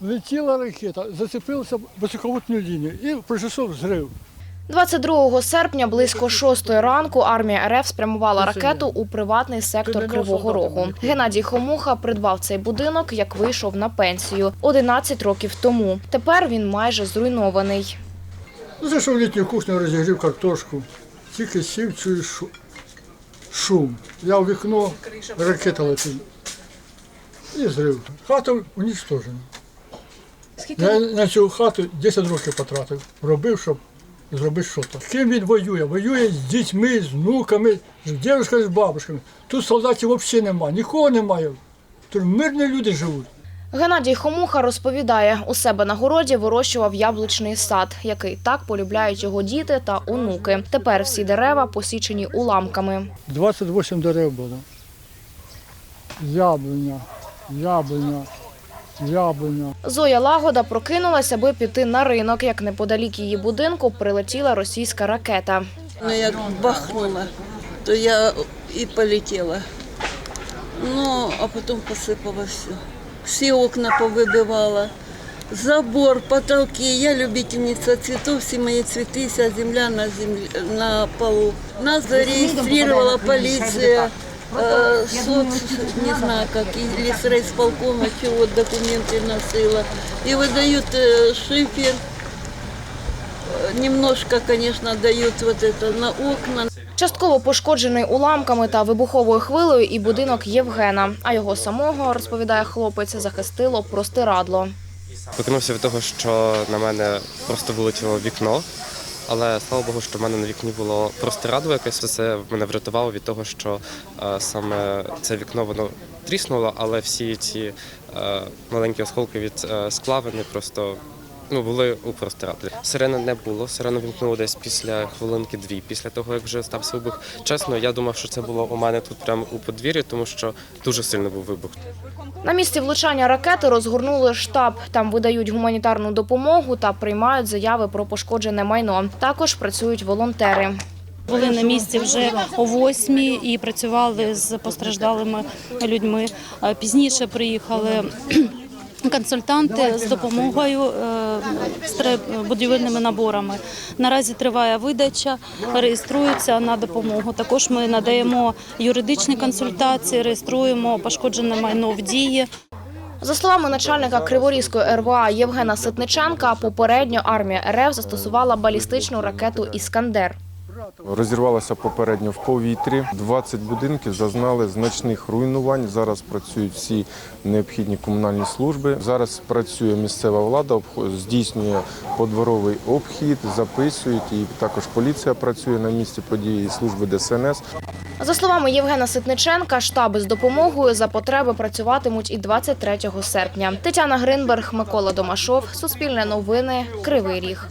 Летіла ракета, зацепилася високовольтну лінію і пройшов зрив. 22 серпня близько 6 ранку армія РФ спрямувала ракету у приватний сектор Кривого Рогу. Геннадій Хомуха придбав цей будинок, як вийшов на пенсію 11 років тому. Тепер він майже зруйнований. Зайшов в літню кухню, розігрів картошку. Тільки сів, чую шум. Я в вікно, ракета летить. І зрив. Хата унічтожена. Я на цю хату 10 років потратив. Робив, щоб зробити щось. З ким він воює? Воює з дітьми, з внуками, з дівчатками, з бабушками. Тут солдатів взагалі немає, нікого немає. Тут мирні люди живуть. Геннадій Хомуха розповідає, у себе на городі вирощував яблучний сад, який так полюбляють його діти та онуки. Тепер всі дерева посічені уламками. 28 дерев було. Яблуня, яблуня, яблуня. Зоя Лагода прокинулася, аби піти на ринок, як неподалік її будинку прилетіла російська ракета. Ну, як бахнула, то я і полетіла. Ну, а потім посипала все. Всі окна повибивала. Забор, потолки. Я любительница цветов, всі мої цвіти, вся земля на, землі, на полу. Нас зареєструвала поліція, э, соц, не знаю как, или с райисполкома, чего документы носила. И выдают э, шифер, Э, немножко, конечно, дают вот это на окна. Частково пошкоджений уламками та вибуховою хвилею і будинок Євгена. А його самого, розповідає хлопець, захистило простирадло. Прокинувся від того, що на мене просто вилетіло вікно. Але слава Богу, що в мене на вікні було простирадло якесь. Це мене врятувало від того, що е, саме це вікно воно тріснуло, але всі ці е, маленькі осколки від е, скла вони просто ну, були у простирадлі. Сирени не було. Сирену вімкнуло десь після хвилинки дві, після того як вже стався вибух. Чесно, я думав, що це було у мене тут прямо у подвір'ї, тому що дуже сильно був вибух. На місці влучання ракети розгорнули штаб. Там видають гуманітарну допомогу та приймають заяви про пошкоджене майно. Також працюють волонтери. Були на місці вже о восьмій і працювали з постраждалими людьми. Е, Пізніше приїхали консультанти з допомогою е, з будівельними наборами. Наразі триває видача, реєструються на допомогу. Також ми надаємо юридичні консультації, реєструємо пошкоджене майно в дії. За словами начальника Криворізької РВА Євгена Ситниченка, попередньо армія РФ застосувала балістичну ракету Іскандер. Розірвалася попередньо в повітрі. 20 будинків зазнали значних руйнувань. Зараз працюють всі необхідні комунальні служби. Зараз працює місцева влада, здійснює подворовий обхід, записують і також поліція працює на місці події, служби ДСНС. За словами Євгена Ситниченка, штаби з допомогою за потреби працюватимуть і 23 серпня. Тетяна Гринберг, Микола Домашов, Суспільне новини, Кривий Ріг.